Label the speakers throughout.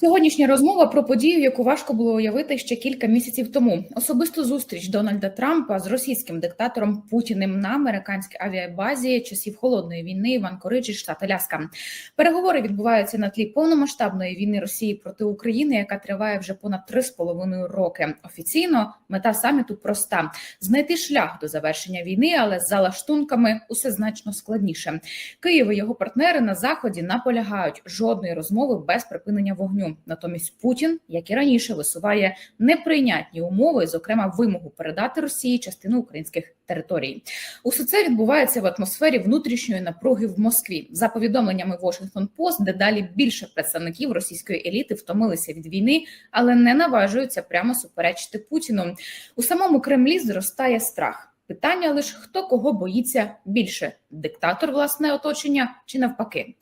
Speaker 1: Сьогоднішня розмова про подію, яку важко було уявити ще кілька місяців тому. Особисту зустріч Дональда Трампа з російським диктатором Путіним на американській авіабазі часів холодної війни в Анкориджі, штат Аляска. Переговори відбуваються на тлі повномасштабної війни Росії проти України, яка триває вже понад три з половиною роки. Офіційно мета саміту проста: знайти шлях до завершення війни, але за лаштунками усе значно складніше. Київ і його партнери на заході наполягають жодної розмови без припинення вогню. Натомість Путін, як і раніше, висуває неприйнятні умови, зокрема вимогу передати Росії частину українських територій. Усе це відбувається в атмосфері внутрішньої напруги в Москві. За повідомленнями Washington Post, дедалі більше представників російської еліти втомилися від війни, але не наважуються прямо суперечити Путіну. У самому Кремлі зростає страх. Питання лише хто кого боїться більше: диктатор, власне оточення чи навпаки.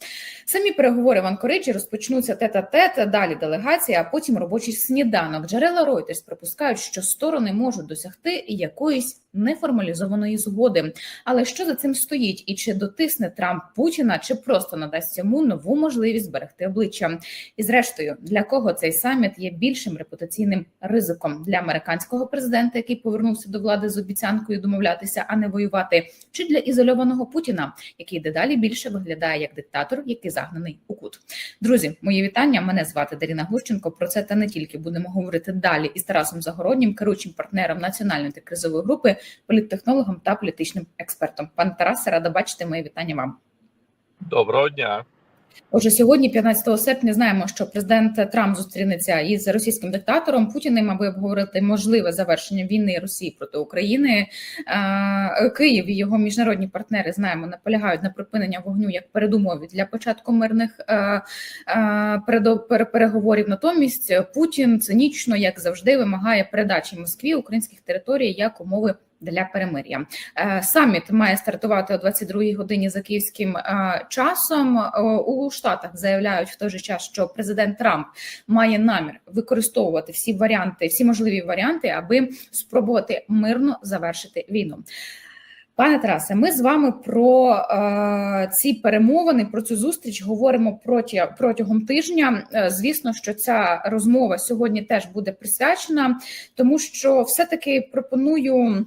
Speaker 1: Самі переговори в Анкориджі розпочнуться тет-а-тет, далі делегація, а потім робочий сніданок. Джерела Reuters припускають, що сторони можуть досягти якоїсь неформалізованої згоди. Але що за цим стоїть? І чи дотисне Трамп Путіна, чи просто надасть йому нову можливість зберегти обличчя? І зрештою, для кого цей саміт є більшим репутаційним ризиком для американського президента, який повернувся до влади з обіцянкою домовлятися, а не воювати, чи для ізольованого Путіна, який дедалі більше виглядає як диктатор, який загнаний у кут? Друзі, мої вітання. Мене звати Даріна Гущенко. Про це та не тільки будемо говорити далі із Тарасом Загороднім, керуючим партнером національної антикризової групи, політтехнологом та політичним експертом. Пане Тарасе, рада бачити мої вітання вам.
Speaker 2: Доброго дня.
Speaker 1: Отже, сьогодні, 15 серпня, знаємо, що президент Трамп зустрінеться із російським диктатором Путіним, аби обговорити можливе завершення війни Росії проти України. Е, Київ і його міжнародні партнери знаємо, наполягають на припинення вогню як передумові для початку мирних е, е, переговорів. Натомість Путін цинічно, як завжди, вимагає передачі Москві українських територій як умови. Для перемир'я Е, саміт має стартувати о 22-й годині за київським е, часом. Е, У Штатах заявляють в той же час, що президент Трамп має намір використовувати всі варіанти, всі можливі варіанти, аби спробувати мирно завершити війну. Пане Тарасе, ми з вами про е, ці перемовини, про цю зустріч говоримо проті, протягом тижня. Звісно, що ця розмова сьогодні теж буде присвячена, тому що все-таки пропоную.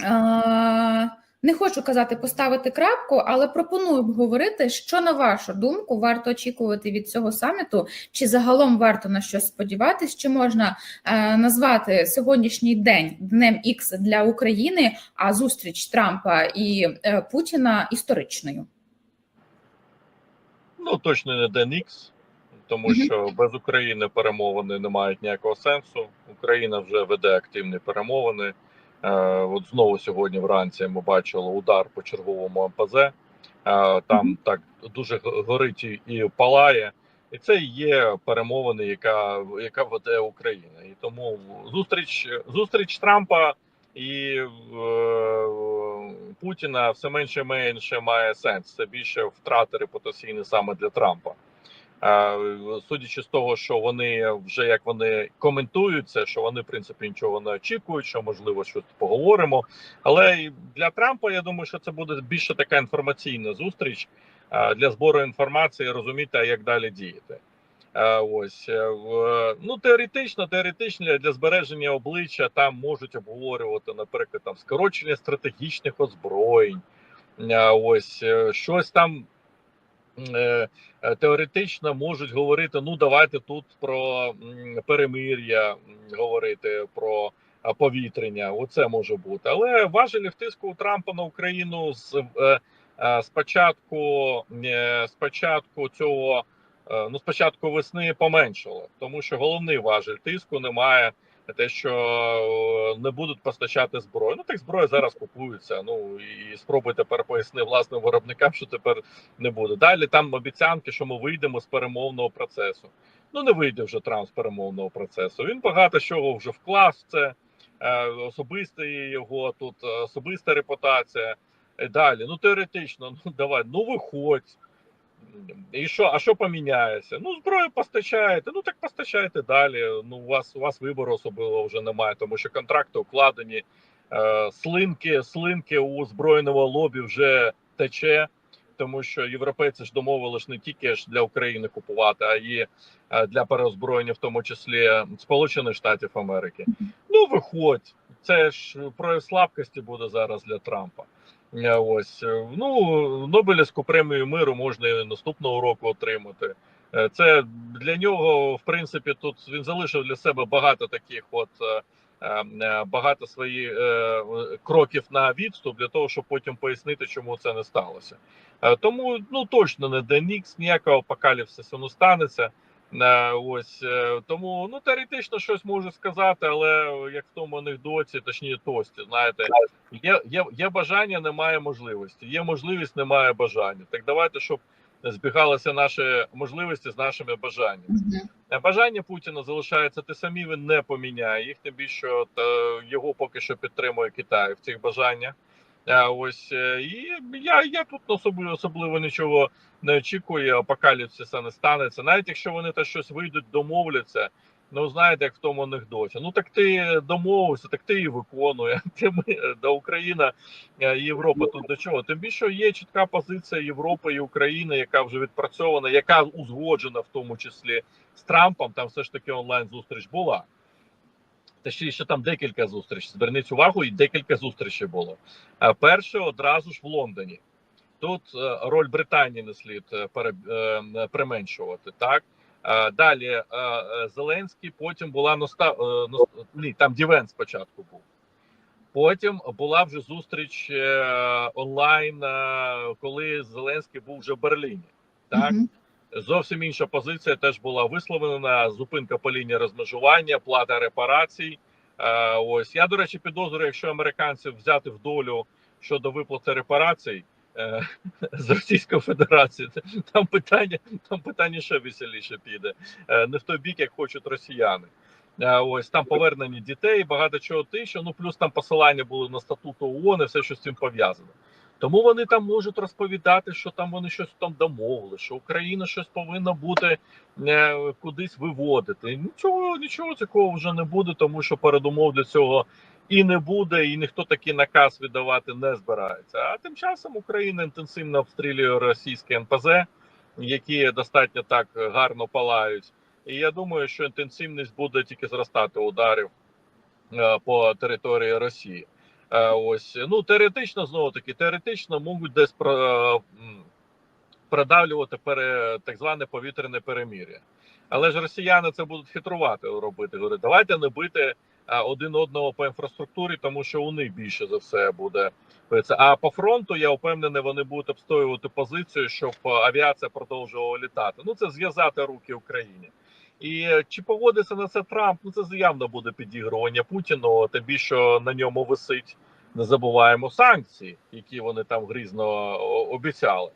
Speaker 1: Е, не хочу казати поставити крапку, але пропоную обговорити, що на вашу думку варто очікувати від цього саміту, чи загалом варто на щось сподіватись, чи можна е, назвати сьогоднішній день днем Х для України, а зустріч Трампа і е, Путіна історичною.
Speaker 2: Ну точно не Ден Ікс, тому що без України перемовини не мають ніякого сенсу. Україна вже веде активні перемовини. Е, от знову сьогодні вранці ми бачили удар по черговому МПЗ. Е, там так дуже горить і- і палає. І це є перемовини, яка, яка веде Україна. І тому зустріч, зустріч Трампа і е, Путіна все менше і менше має сенс. Це більше втрати репутаційні саме для Трампа. Судячи з того, що вони вже як вони коментуються, що вони в принципі нічого не очікують, що можливо щось поговоримо. Але для Трампа я думаю, що це буде більше така інформаційна зустріч для збору інформації, розуміти, як далі діяти. Ось е, ну теоретично, теоретично для збереження обличчя там можуть обговорювати, наприклад, там скорочення стратегічних озброєнь. Ось е, щось там теоретично можуть говорити: ну давайте тут про перемир'я говорити, про а, повітряня. Оце може бути. Але важелі втиску у Трампа на Україну з е, е, спочатку, е, спочатку цього. е, Ну, спочатку весни поменшало, тому що головний важель тиску немає те, що е, не будуть постачати зброю. Ну так зброя зараз купується. Ну і спробуй тепер поясни власним виробникам, що тепер не буде. Далі там обіцянки, що ми вийдемо з перемовного процесу. Ну не вийде вже Трамп з перемовного процесу. Він багато чого вже вклав це. Е, особисте його тут е, особиста репутація. І далі, ну теоретично, ну давай, ну виходь. І що, а що поміняється? Ну, зброю постачаєте, ну так постачайте далі. Ну, у вас у вас вибору особливо вже немає, тому що контракти укладені, е, слинки, слинки у збройного лобі вже тече. тому що європейці ж домовились не тільки ж для України купувати, а і е, для переозброєння, в тому числі Сполучених Штатів Америки. Ну виходь, це ж прояв слабкості буде зараз для Трампа. Е, Ось е, ну Нобелівську премію миру можна і наступного року отримати. Е, Це для нього, в принципі, тут він залишив для себе багато таких, от багато своїх кроків на відступ для того, щоб потім пояснити, чому це не сталося. Тому ну точно не Денікс, ніякого апокаліпсису не станеться. Е, Ось е, тому ну теоретично щось можу сказати, але як в тому анекдоті, точніше тості, знаєте, є, є, є бажання, немає можливості. Є можливість, немає бажання. Так давайте, щоб збігалися наші можливості з нашими бажаннями. Е, Бажання Путіна залишається те самі, він не поміняє їх. Тим більше його поки що підтримує Китай в цих бажаннях. Е, Ось е, і я, я тут особливо особливо нічого не очікую. Апокаліпсиса не станеться. Навіть якщо вони та щось вийдуть, домовляться. Ну знаєте, як в тому анекдоті. Ну так ти домовився, так ти і виконує. Ти ми до Україна е, і Європа тут до чого? Тим більше є чітка позиція Європи і України, яка вже відпрацьована, яка узгоджена в тому числі з Трампом. Там все ж таки онлайн зустріч була. Та ще ще там декілька зустрічей. Зверніть увагу, і декілька зустрічей було. Е, Перше одразу ж в Лондоні. Тут е, роль Британії не слід е, применшувати. Так далі Зеленський. Потім була носта нос- ні, там Дівен спочатку був. Потім була вже зустріч онлайн, коли Зеленський був вже в Берліні. Так
Speaker 1: Мгм.
Speaker 2: Зовсім інша позиція теж була висловлена. Зупинка по лінії розмежування, плата репарацій. Е, ось я до речі, підозрюю, якщо американців взяти в долю щодо виплати репарацій е, з Російської Федерації, там питання, там питання ще веселіше піде. Е, не в той бік, як хочуть росіяни. Ось там повернення дітей, багато чого тисяча. Ну плюс там посилання були на статуту ООН і все, що з цим пов'язано. Тому вони там можуть розповідати, що там вони щось там домовили, що Україна щось повинна бути е, кудись виводити. Нічого, нічого такого вже не буде, тому що передумов для цього і не буде, і ніхто такий наказ віддавати не збирається. А тим часом Україна інтенсивно обстрілює російське НПЗ, які достатньо так гарно палають. І я думаю, що інтенсивність буде тільки зростати ударів е, по території Росії. Е, Ось ну теоретично знову таки теоретично можуть десь про, м, продавлювати пере, так зване повітряне перемір'я. Але ж росіяни це будуть хитрувати робити. Говорять, давайте не бити один одного по інфраструктурі, тому що у них більше за все буде це. А по фронту я впевнений, вони будуть обстоювати позицію, щоб авіація продовжувала літати. Ну це зв'язати руки Україні. І е, чи погодиться на це Трамп? Ну це явно буде підігрування Путіну, тим більше на ньому висить. Не забуваємо санкції, які вони там грізно обіцяли.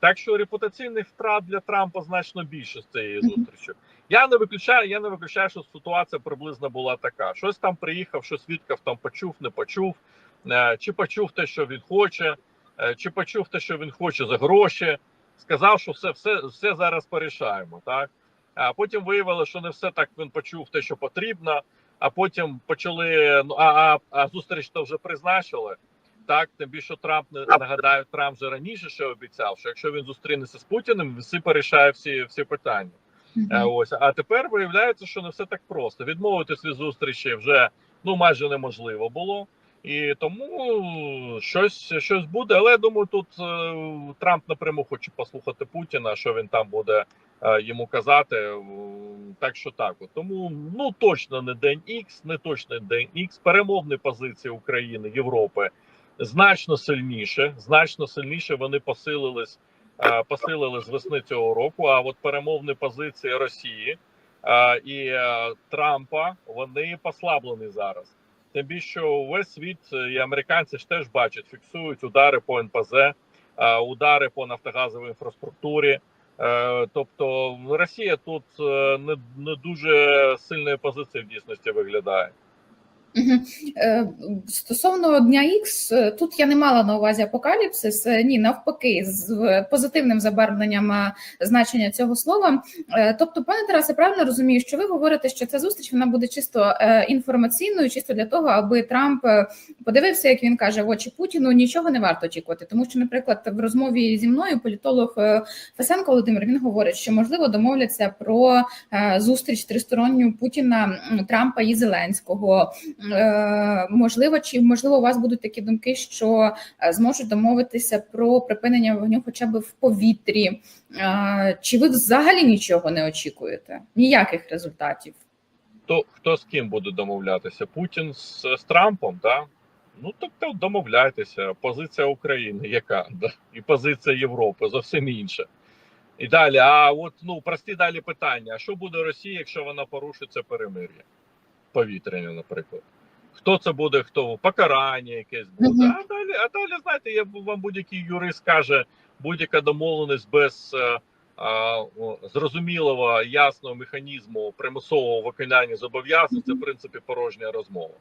Speaker 2: Так що репутаційних втрат для Трампа значно більше з цієї зустрічі. Я не виключаю, я не виключаю, що ситуація приблизно була така: щось там приїхав, що свідків там почув, не почув, е, чи почув те, що він хоче, е, чи почув те, що він хоче за гроші. Сказав, що все, все, все зараз порішаємо. Так а потім виявилося, що не все так він почув те, що потрібно. А потім почали ну а, а, а зустріч то вже призначили. Так, тим більше Трамп не нагадаю, Трамп вже раніше ще обіцяв, що якщо він зустрінеться з Путіним, всі порішає всі всі питання. Е, Ось а тепер виявляється, що не все так просто. Відмовитись від зустрічі вже ну майже неможливо було. І тому щось щось буде. Але я думаю, тут е, Трамп напряму хоче послухати Путіна, що він там буде е, йому казати. Е, Так що так, тому ну точно не день Х, не точно день Х. Перемовні позиції України, Європи значно сильніше. Значно сильніше вони посилились, посилили з весни цього року. А от перемовні позиції Росії і Трампа вони послаблені зараз. Тим більше що весь світ е, і американці ж теж бачать, фіксують удари по НПЗ, е, удари по нафтогазовій інфраструктурі. Е, Тобто Росія тут не, не дуже сильної позиції в дійсності виглядає.
Speaker 1: Е, Стосовно дня Х, е, тут я не мала на увазі апокаліпсис. е, Ні, навпаки, з позитивним забарвленням значення цього слова. Тобто, пане Тарасе, правильно розумію, що ви говорите, що ця зустріч вона буде чисто інформаційною, чисто для того, аби Трамп подивився, як він каже, в очі Путіну нічого не варто очікувати. Тому що, наприклад, в розмові зі мною політолог Фесенко Володимир він говорить, що можливо домовляться про зустріч тристоронню Путіна, Трампа і Зеленського. Е, Можливо, чи можливо у вас будуть такі думки, що е, зможуть домовитися про припинення вогню, хоча б в повітрі? Е, Чи ви взагалі нічого не очікуєте? Ніяких результатів?
Speaker 2: хто, хто з ким буде домовлятися? Путін з, з Трампом, да? Ну тобто домовляйтеся. Позиція України, яка да? і позиція Європи зовсім інша. І далі, а от ну прості далі питання: а що буде Росія, якщо вона порушить це перемир'я? Повітряне, наприклад. Хто це буде, хто покарання якесь буде. А далі, а далі, знаєте, я вам будь-який юрист каже, будь-яка домовленість без е, а, зрозумілого ясного механізму примусового виконання зобов'язань, це в принципі порожня розмова.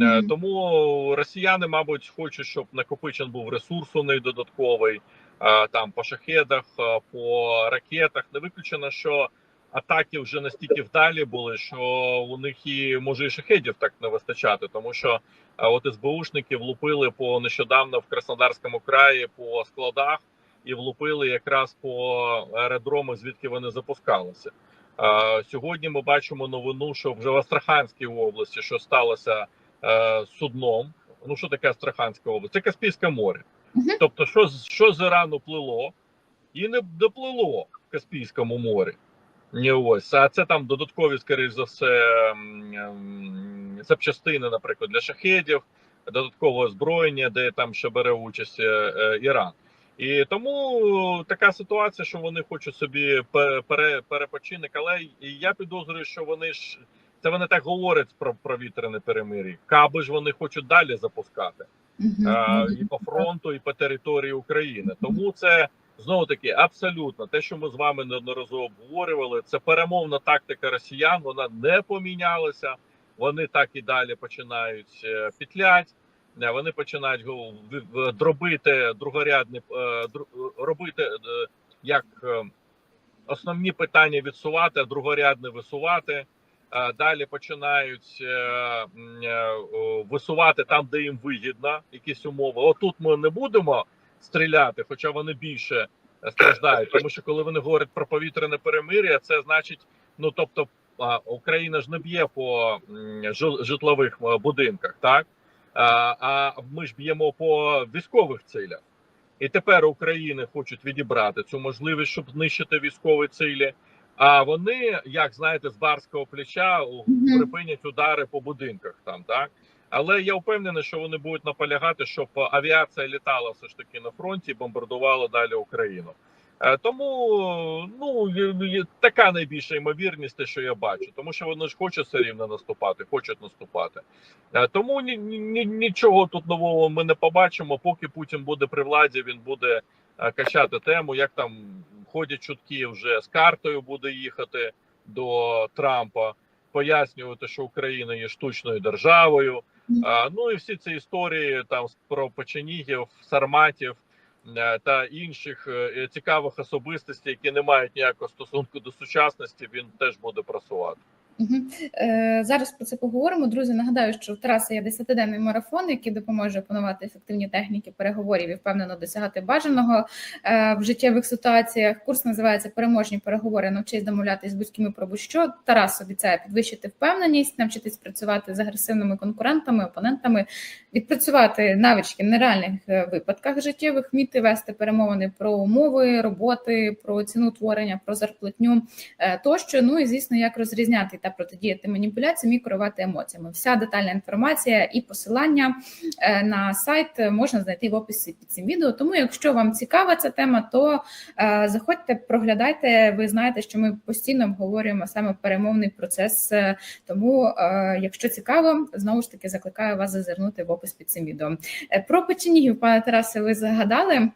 Speaker 2: Е, Тому росіяни, мабуть, хочуть, щоб накопичен був ресурс у них додатковий е, там по шахедах, по ракетах. Не виключено, що атаки вже настільки вдалі були, що у них і може і шахедів так не вистачати, тому що е, от СБУшники влупили по нещодавно в Краснодарському краї по складах і влупили якраз по аеродромах, звідки вони запускалися. Е, Сьогодні ми бачимо новину, що вже в Астраханській області що сталося е, судном. Ну що таке Астраханська область? Це Каспійське море. Тобто, що що з Ірану плило, і не доплило в Каспійському морі. Ні, ось, а це там додаткові, скоріш за все, м, м, запчастини, наприклад, для шахедів, додаткове озброєння, де там ще бере участь е, е, Іран. І тому така ситуація, що вони хочуть собі пе- пере, перепочинок, але я підозрюю, що вони ж це вони так говорять про, про вітряне перемир'я. Каби ж вони хочуть далі запускати
Speaker 1: Мгм.
Speaker 2: е,
Speaker 1: Мгм.
Speaker 2: і по фронту, і по території України. Тому це знову таки абсолютно те, що ми з вами неодноразово обговорювали. Це перемовна тактика росіян. Вона не помінялася. Вони так і далі починають е, петлять. Е, Вони починають дробити другорядні е, робити як основні питання відсувати, а другорядне висувати. Далі починають висувати там, де їм вигідно, якісь умови. Отут ми не будемо стріляти, хоча вони більше е, страждають. Тому що коли вони говорять про повітряне перемир'я, це значить, ну тобто, Україна ж не б'є по житлових е, будинках, так а ми ж б'ємо по військових цілях. І тепер України хочуть відібрати цю можливість, щоб знищити військові цілі. А вони, як знаєте, з барського плеча припинять удари по будинках там, так. Але я впевнений, що вони будуть наполягати, щоб авіація літала все ж таки на фронті і бомбардувала далі Україну. Е, Тому ну така найбільша ймовірність, те, що я бачу, тому що вони ж хочуть все рівно наступати, хочуть наступати. Е, Тому ні, ні, нічого тут нового ми не побачимо. Поки Путін буде при владі, він буде е, качати тему. Як там ходять чутки, вже з картою буде їхати до Трампа, пояснювати, що Україна є штучною державою. Ну і всі ці історії там про печенігів, сарматів е, та інших е, цікавих особистостей, які не мають ніякого стосунку до сучасності, він теж буде просувати.
Speaker 1: Мгм. Е, Зараз про це поговоримо. Друзі, нагадаю, що в Тараса є 10-денний марафон, який допоможе опанувати ефективні техніки переговорів і впевнено досягати бажаного е, в життєвих ситуаціях. Курс називається Переможні переговори. Навчись домовлятись з будь-кими про будь-що. Тарас обіцяє підвищити впевненість, навчитись працювати з агресивними конкурентами, опонентами, відпрацювати навички в нереальних е, випадках життєвих, вміти вести перемовини про умови роботи, про ціну творення, про зарплатню е, тощо. Ну і звісно, як розрізняти та протидіяти маніпуляціям і керувати емоціями. Вся детальна інформація і посилання е, на сайт можна знайти в описі під цим відео. Тому, якщо вам цікава ця тема, то е, заходьте, проглядайте. Ви знаєте, що ми постійно обговорюємо саме перемовний процес. Е, Тому, якщо цікаво, знову ж таки закликаю вас зазирнути в опис під цим відео. Про печенігів, пане Тарасе, ви згадали.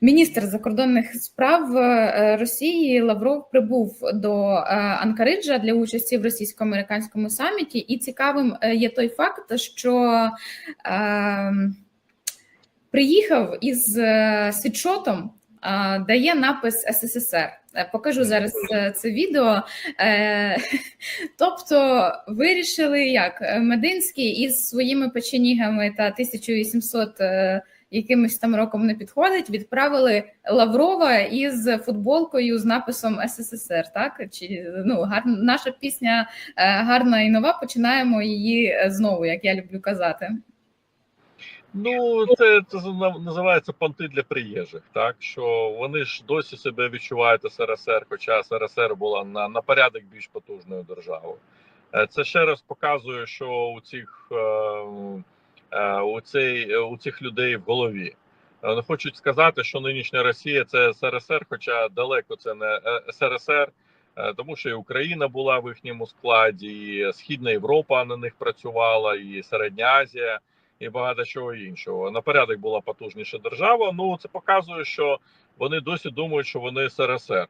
Speaker 1: Міністр закордонних справ е, Росії Лавров прибув до е, Анкариджа для участі в російсько-американському саміті, і цікавим е, є той факт, що приїхав із світшотом, дає напис СССР. Покажу зараз це відео. Тобто вирішили, як Мединський із своїми печенігами та 1800 е, якимось там роком не підходить, відправили Лаврова із футболкою з написом СССР. Так чи ну гар, наша пісня е, гарна і нова. Починаємо її е, знову, як я люблю казати.
Speaker 2: Ну, це, це називається понти для приїжджих, так що вони ж досі себе відчувають СРСР, хоча СРСР була на, на порядок більш потужною державою. Е, Це ще раз показує, що у цих, у цей, у цих людей в голові. Е, хочуть сказати, що нинішня Росія це СРСР, хоча далеко це не е, СРСР, е, тому що і Україна була в їхньому складі, і Східна Європа на них працювала, і Середня Азія і багато чого іншого. На порядок була потужніша держава. Ну це показує, що вони досі думають, що вони СРСР.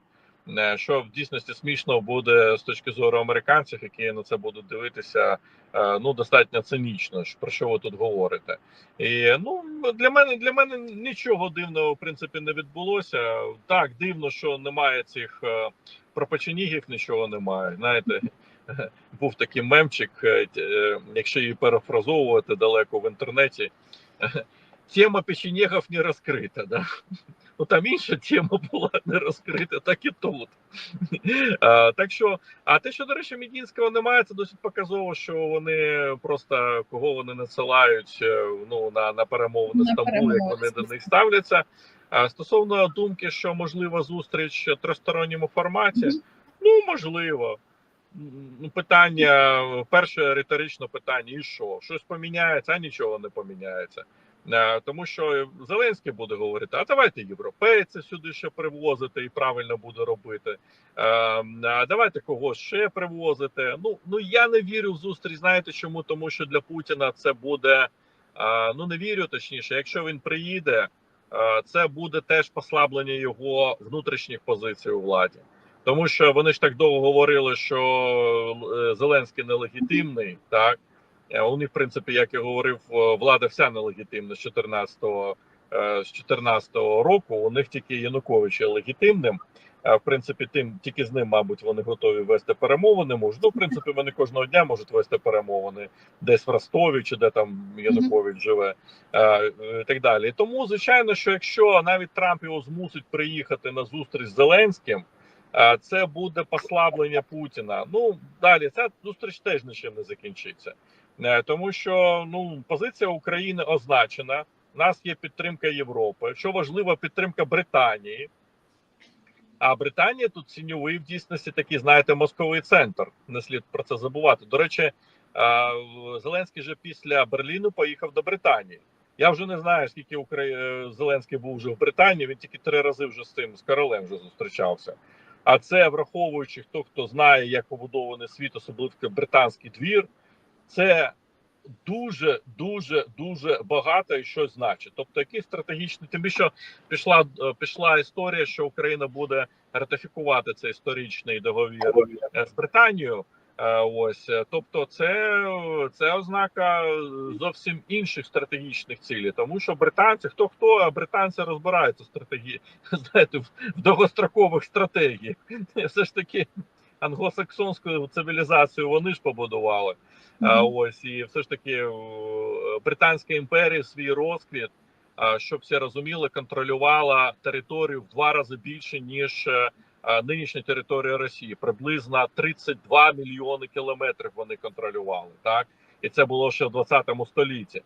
Speaker 2: Е, Що в дійсності смішно буде з точки зору американців, які на це будуть дивитися е, ну достатньо цинічно. Про що ви тут говорите? І ну для мене для мене нічого дивного в принципі не відбулося. Так дивно, що немає цих е, нічого немає. Знаєте, був такий мемчик, якщо її перефразовувати далеко в інтернеті. Тема печенєгів не розкрита. Да? Ну там інша тема була не розкрита, так і тут. А, так що, а те, що, до речі, Мідінського немає, це досить показово, що вони просто кого вони насилають е, ну, на, на перемовини
Speaker 1: На
Speaker 2: Стамбул, як вони до них ставляться. А стосовно думки, що можлива зустріч в тристоронньому форматі,
Speaker 1: Мгм.
Speaker 2: ну можливо. Ну, Питання перше риторичне питання: і що? Щось поміняється, а нічого не поміняється. Е, Тому що Зеленський буде говорити: а давайте європейці сюди ще привозити і правильно буде робити. Е, А давайте когось ще привозити. Ну ну я не вірю в зустріч. Знаєте чому? Тому що для Путіна це буде е, ну не вірю, точніше, якщо він приїде, е, це буде теж послаблення його внутрішніх позицій у владі. Тому що вони ж так довго говорили, що е, Зеленський нелегітимний, так Е, у них, в принципі, як я говорив, е, влада вся нелегітимна з 14-го е, з 14-го року. У них тільки Янукович є легітимним. Е, В принципі, тим тільки з ним, мабуть, вони готові вести перемовини. Можуть. Ну, в принципі, вони кожного дня можуть вести перемовини десь в Ростові, чи де там Янукович живе, е, і так далі. Тому, звичайно, що якщо навіть Трамп його змусить приїхати на зустріч з Зеленським. е, Це буде послаблення Путіна. Ну далі ця зустріч теж нічим не закінчиться. Е, тому що ну позиція України означена. У нас є підтримка Європи. Що важливо, підтримка Британії. А Британія тут ціньовий в дійсності такий, знаєте, мозковий центр. Не слід про це забувати. До речі, е, Зеленський же після Берліну поїхав до Британії. Я вже не знаю, скільки Украї... е, Зеленський був вже в Британії. Він тільки три рази вже з тим з королем вже зустрічався. А це враховуючи хто хто знає, як побудований світ, особливо британський двір це дуже дуже дуже багато і щось значить. Тобто, який стратегічний, тим більше пішла е, пішла історія, що Україна буде ратифікувати цей історичний договір е, з Британією. Е, Ось, тобто, це, це ознака зовсім інших стратегічних цілей, тому що британці, хто хто, британці розбираються стратегії, знаєте, в довгострокових стратегіях. Все ж таки англосаксонську цивілізацію вони ж побудували. А, ось і все ж таки е, Британська імперія свій розквіт, щоб всі розуміли, контролювала територію в два рази більше ніж е, нинішня територія Росії. Приблизно 32 мільйони кілометрів вони контролювали. Так і це було ще в 20 столітті.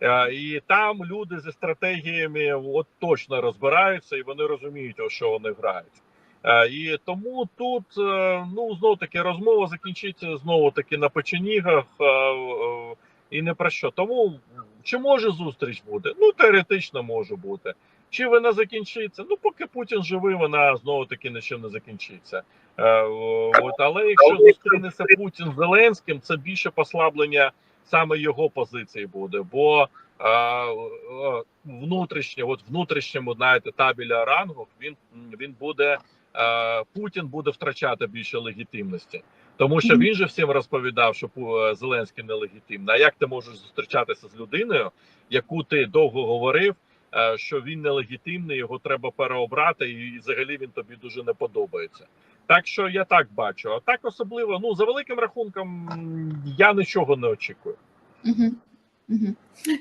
Speaker 2: Е, І там люди зі стратегіями от точно розбираються, і вони розуміють, у що вони грають. Е, І тому тут е, ну знову таки розмова закінчиться знову таки на печенігах е, і не про що. Тому чи може зустріч буде? Ну теоретично може бути. Чи вона закінчиться? Ну поки Путін живий, вона знову таки нічим не закінчиться. От але якщо зустрінеться Путін з Зеленським, це більше послаблення саме його позиції буде. Бо е, от внутрішньому, знаєте, табеля рангу, він він буде Путін буде втрачати більше легітимності, тому що він же всім розповідав, що е, Зеленський нелегітимний. А як ти можеш зустрічатися з людиною, яку ти довго говорив, е, що він нелегітимний, його треба переобрати, і взагалі він тобі дуже не подобається. Так що я так бачу. А так особливо, ну за великим рахунком, я нічого не очікую.
Speaker 1: Угу. Угу.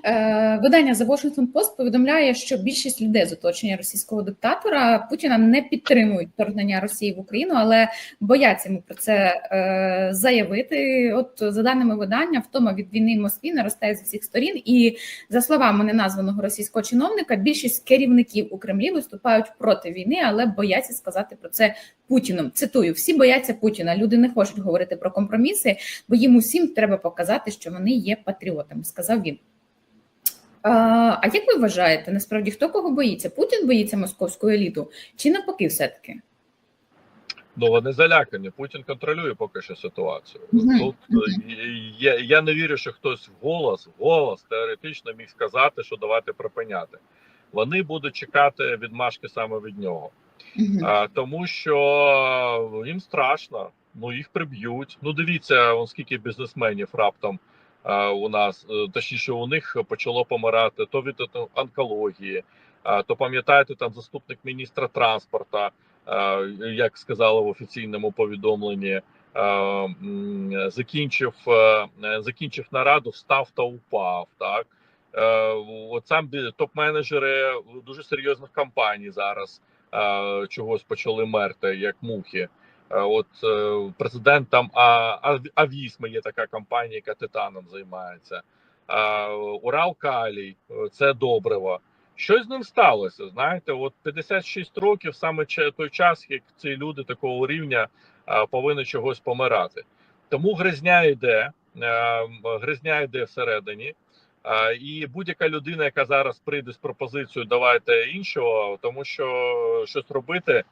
Speaker 1: Е, видання The Washington Post повідомляє, що більшість людей з оточення російського диктатора Путіна не підтримують вторгнення Росії в Україну, але бояться йому про це е, заявити. От за даними видання, втома від війни в Москві наростає з всіх сторін. І за словами неназваного російського чиновника, більшість керівників у Кремлі виступають проти війни, але бояться сказати про це Путіну. Цитую: всі бояться Путіна. Люди не хочуть говорити про компроміси, бо їм усім треба показати, що вони є патріотами, сказав він. А, як ви вважаєте, насправді хто кого боїться? Путін боїться московську еліту чи навпаки, все-таки?
Speaker 2: Ну вони залякані. Путін контролює поки що ситуацію. Тут е, я, я не вірю, що хтось вголос, вголос теоретично міг сказати, що давайте припиняти. Вони будуть чекати відмашки саме від нього, а, тому що їм страшно. Ну їх приб'ють. Ну дивіться, скільки бізнесменів раптом у нас, е, точніше, у них почало помирати то від е, онкології, то пам'ятаєте там заступник міністра транспорту, як сказали в офіційному повідомленні, закінчив, е, закінчив нараду, встав та упав. Так сам топ-менеджери дуже серйозних компаній зараз чогось почали мерти, як мухи. Е, От е, президент там Авісми є така компанія, яка титаном займається. Е, Урал Калій, це добриво. Щось з ним сталося. Знаєте, от 56 років саме той час, як ці люди такого рівня повинні чогось помирати. Тому гризня йде, гризня йде всередині. І будь-яка людина, яка зараз прийде з пропозицією, давайте іншого, тому що щось робити,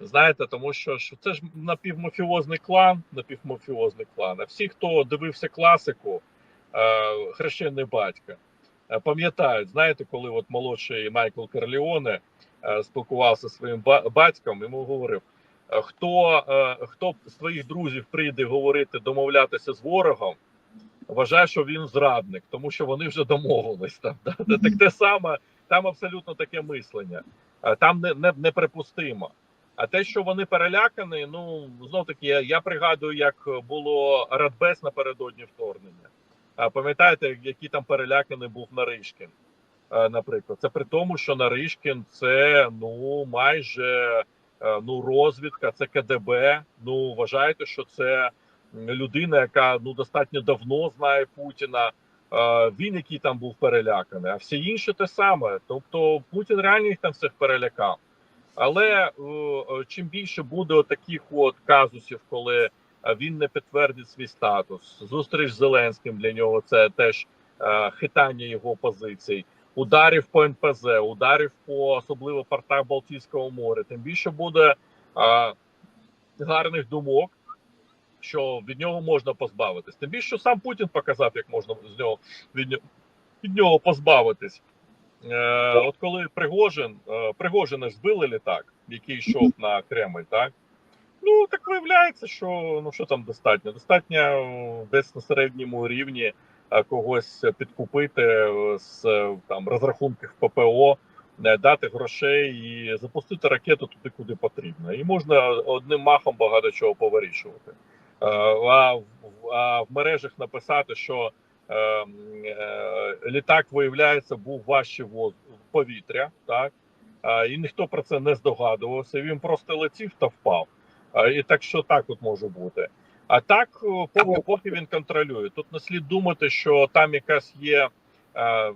Speaker 2: знаєте, тому що що це ж напівмафіозний клан, напівмафіозний клан. А всі, хто дивився класику, е, хрещений батька, е, пам'ятають, знаєте, коли от молодший Майкл Карліоне е, спілкувався зі своїм ба- батьком, йому говорив. е, Хто, е, хто з твоїх друзів прийде говорити, домовлятися з ворогом, вважає, що він зрадник, тому що вони вже домовились там. Да? Так те саме, там абсолютно таке мислення, А там не, не, неприпустимо. А те, що вони перелякані, ну знов таки, я, я пригадую, як було Радбес напередодні вторгнення. А пам'ятаєте, який там переляканий був Наришкін, наприклад, це при тому, що Наришкін це ну майже е, ну розвідка, це КДБ. Ну вважаєте, що це людина, яка ну достатньо давно знає Путіна. Він який там був переляканий, а всі інші те саме. Тобто Путін реально їх там всіх перелякав. Але е, е, чим більше буде таких от казусів, коли е, він не підтвердить свій статус, зустріч з Зеленським для нього це теж хитання його позицій, ударів по НПЗ, ударів по особливо портах Балтійського моря. Тим більше буде гарних думок, що від нього можна позбавитись. Тим більше сам Путін показав, як можна з нього від нього, від нього позбавитись. Е, от коли Пригожин, е, Пригожина ж збили літак, який йшов на Кремль, так? Ну так виявляється, що ну що там достатньо? Достатньо е, десь на середньому рівні е, когось підкупити з там розрахунків ППО, дати грошей і запустити ракету туди, куди потрібно. І можна одним махом багато чого повирішувати. А в, а в мережах написати, що літак, виявляється, був важче воз- повітря, так? І ніхто про це не здогадувався. Він просто летів та впав. І так що так от може бути. А так, поки, він контролює. Тут не слід думати, що там якась є е,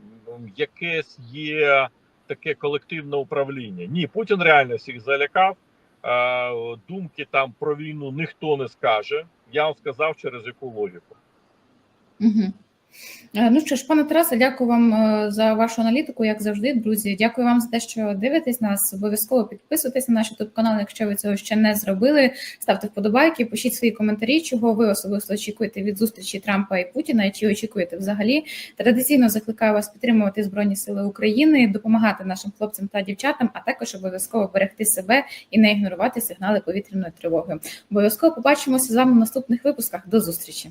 Speaker 2: якесь є таке колективне управління. Ні, Путін реально всіх залякав. Е, думки там про війну ніхто не скаже. Я вам сказав через яку логіку.
Speaker 1: Угу. Е, Ну що ж, пане Тарасе, дякую вам е, за вашу аналітику, як завжди, друзі. Дякую вам за те, що дивитесь нас. Обов'язково підписуйтесь на наш youtube канал, якщо ви цього ще не зробили. Ставте вподобайки, пишіть свої коментарі, чого ви особисто очікуєте від зустрічі Трампа і Путіна, і чи очікуєте взагалі. Традиційно закликаю вас підтримувати Збройні Сили України, допомагати нашим хлопцям та дівчатам, а також обов'язково берегти себе і не ігнорувати сигнали повітряної тривоги. Обов'язково побачимося з вами в наступних випусках. До зустрічі.